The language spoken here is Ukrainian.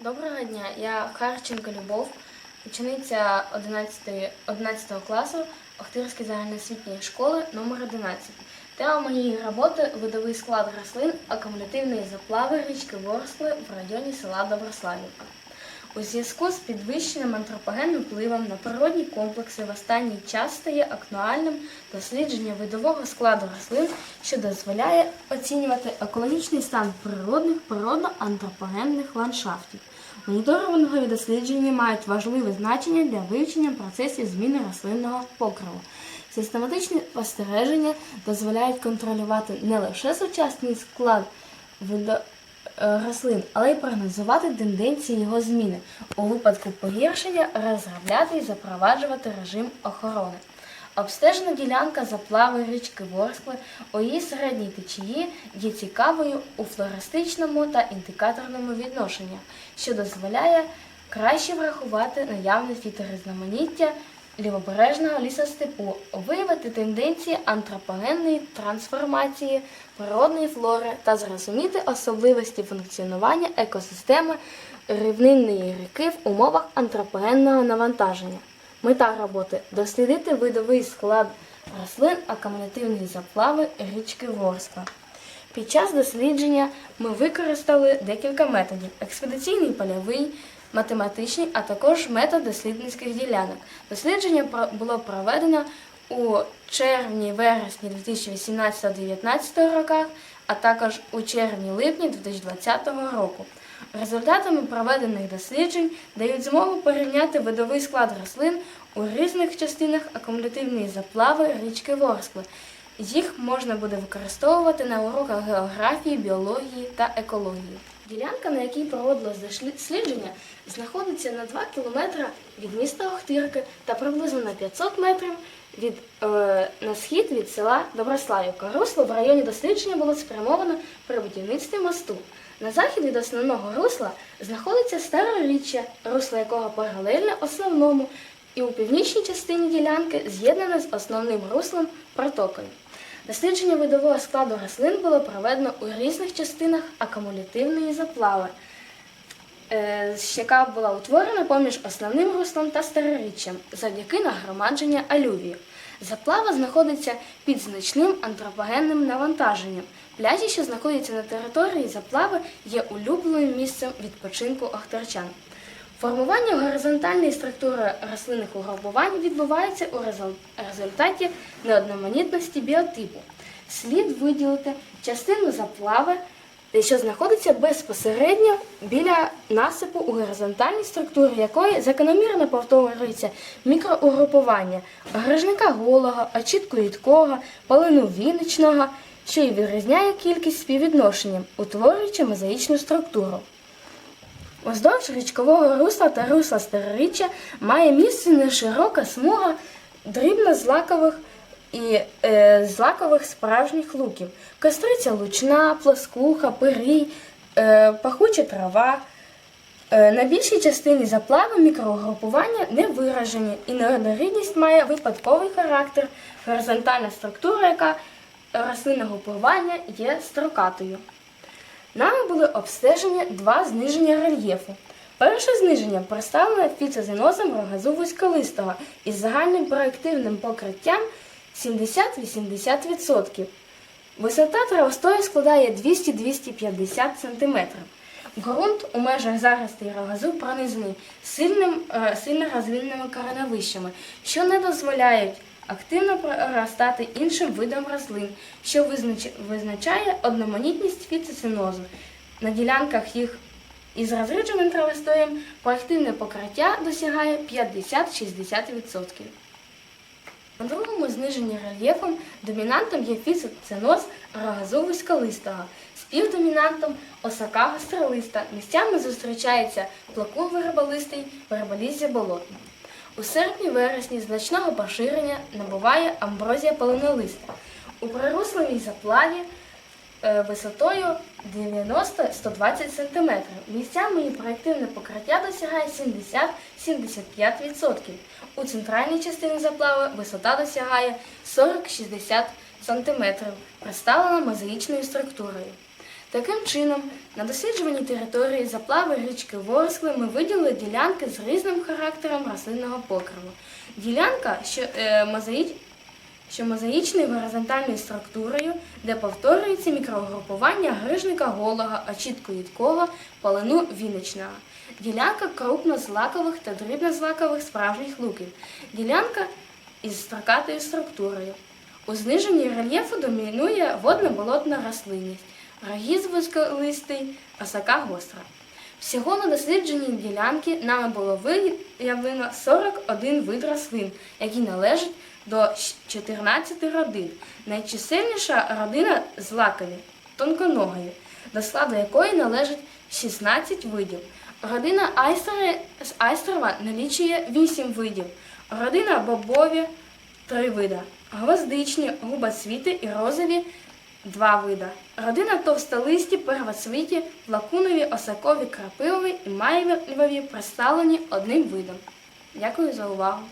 Доброго дня, я Харченко Любов, учениця 11, 11 класу Охтирської загальноосвітньої школи номер 11. Тема моєї роботи видовий склад рослин акумулятивної заплави річки Ворскли в районі села Доброславівка. У зв'язку з підвищеним антропогенним впливом на природні комплекси в останній час стає актуальним дослідження видового складу рослин, що дозволяє оцінювати екологічний стан природних природно-антропогенних ландшафтів. Моніторингові дослідження мають важливе значення для вивчення процесів зміни рослинного покриву. Систематичні спостереження дозволяють контролювати не лише сучасний склад видо- е, рослин, але й прогнозувати тенденції його зміни. У випадку погіршення розробляти і запроваджувати режим охорони. Обстежена ділянка заплави річки Ворскли у її середній течії є цікавою у флористичному та індикаторному відношенні, що дозволяє краще врахувати наявне фіторізноманіття лівобережного лісостепу, виявити тенденції антропогенної трансформації природної флори та зрозуміти особливості функціонування екосистеми рівнинної ріки в умовах антропогенного навантаження. Мета роботи дослідити видовий склад рослин акумулятивної заплави річки Ворскла. Під час дослідження ми використали декілька методів: експедиційний польовий, математичний, а також метод дослідницьких ділянок. Дослідження було проведено у червні-вересні 2018-2019 роках, а також у червні-липні 2020 року. Результатами проведених досліджень дають змогу порівняти видовий склад рослин у різних частинах акумулятивної заплави річки Ворскли. Їх можна буде використовувати на уроках географії, біології та екології. Ділянка, на якій проводилось дослідження, знаходиться на 2 кілометри від міста Охтирки та приблизно на 500 метрів від, е, на схід від села Доброславівка. Русло в районі дослідження було спрямовано при будівництві мосту. На захід від основного русла знаходиться староріччя, русло якого паралельне основному, і у північній частині ділянки з'єднане з основним руслом протокою. Дослідження видового складу рослин було проведено у різних частинах акумулятивної заплави, е, яка була утворена поміж основним руслом та староріччям завдяки нагромадженню алювію. Заплава знаходиться під значним антропогенним навантаженням. Пляжі, що знаходяться на території заплави, є улюбленим місцем відпочинку охтарчан. Формування горизонтальної структури рослинних угрупувань відбувається у результаті неодноманітності біотипу. Слід виділити частину заплави, що знаходиться безпосередньо біля насипу у горизонтальній структурі якої закономірно повторюється мікроугрупування грижника голого, очітку рідкого, полину віничного, що й відрізняє кількість співвідношенням, утворюючи мозаїчну структуру. Уздовж річкового русла та русла староріччя має місце неширока смуга дрібнозлакових і е, злакових справжніх луків. Костриця лучна, плоскуха, пирій, е, пахуча трава. Е, на більшій частині заплави мікрогрупування не виражені, і неоднорідність має випадковий характер, горизонтальна структура, яка рослинного впливання є строкатою. Нами були обстежені два зниження рельєфу. Перше зниження представлене фіцезинозом рогазу вузьколистого із загальним проєктивним покриттям 70-80%. Висота травостою складає 200-250 см. Ґрунт у межах заростей рогазу пронизаний сильним, е, сильно розвиненими кореновищами, що не дозволяють активно проростати іншим видам рослин, що визначає одноманітність фіцицинозу. На ділянках їх із розридженим травостоєм проактивне покриття досягає 50-60%. На другому зниженні рельєфом домінантом є фіцоциноз рогазу вузьколистого, співдомінантом осака гостролиста. Місцями зустрічається плакун верболистий, верболіззя болотна. У серпні-вересні значного поширення набуває амброзія полинолиста. У прирусливій заплаві е, висотою 90-120 см. Місцями її проєктивне покриття досягає 70-75%. У центральній частині заплави висота досягає 40-60 см, представлена мозаїчною структурою. Таким чином, на досліджуваній території заплави річки Ворскли ми виділили ділянки з різним характером рослинного покриву. Ділянка, що, е, мозаїч, що мозаїчною горизонтальною структурою, де повторюється мікрогрупування грижника голого, очітку їдкого, полину віничного. Ділянка крупнозлакових та дрібнозлакових справжніх луків. Ділянка із строкатою структурою. У зниженні рельєфу домінує водно-болотна рослинність, рогіз вузьколистий, осака гостра. Всього на дослідженій ділянці нами було виявлено 41 вид рослин, які належать до 14 родин. Найчисельніша родина з злакові, тонконогої, до складу якої належить 16 видів. Родина айстери з айстрова налічує 8 видів. Родина бобові три вида. Гвоздичні, губоцвіти і розові два вида. Родина товстолисті, первоцвіті, лакунові, осакові, крапивові і маєві представлені одним видом. Дякую за увагу.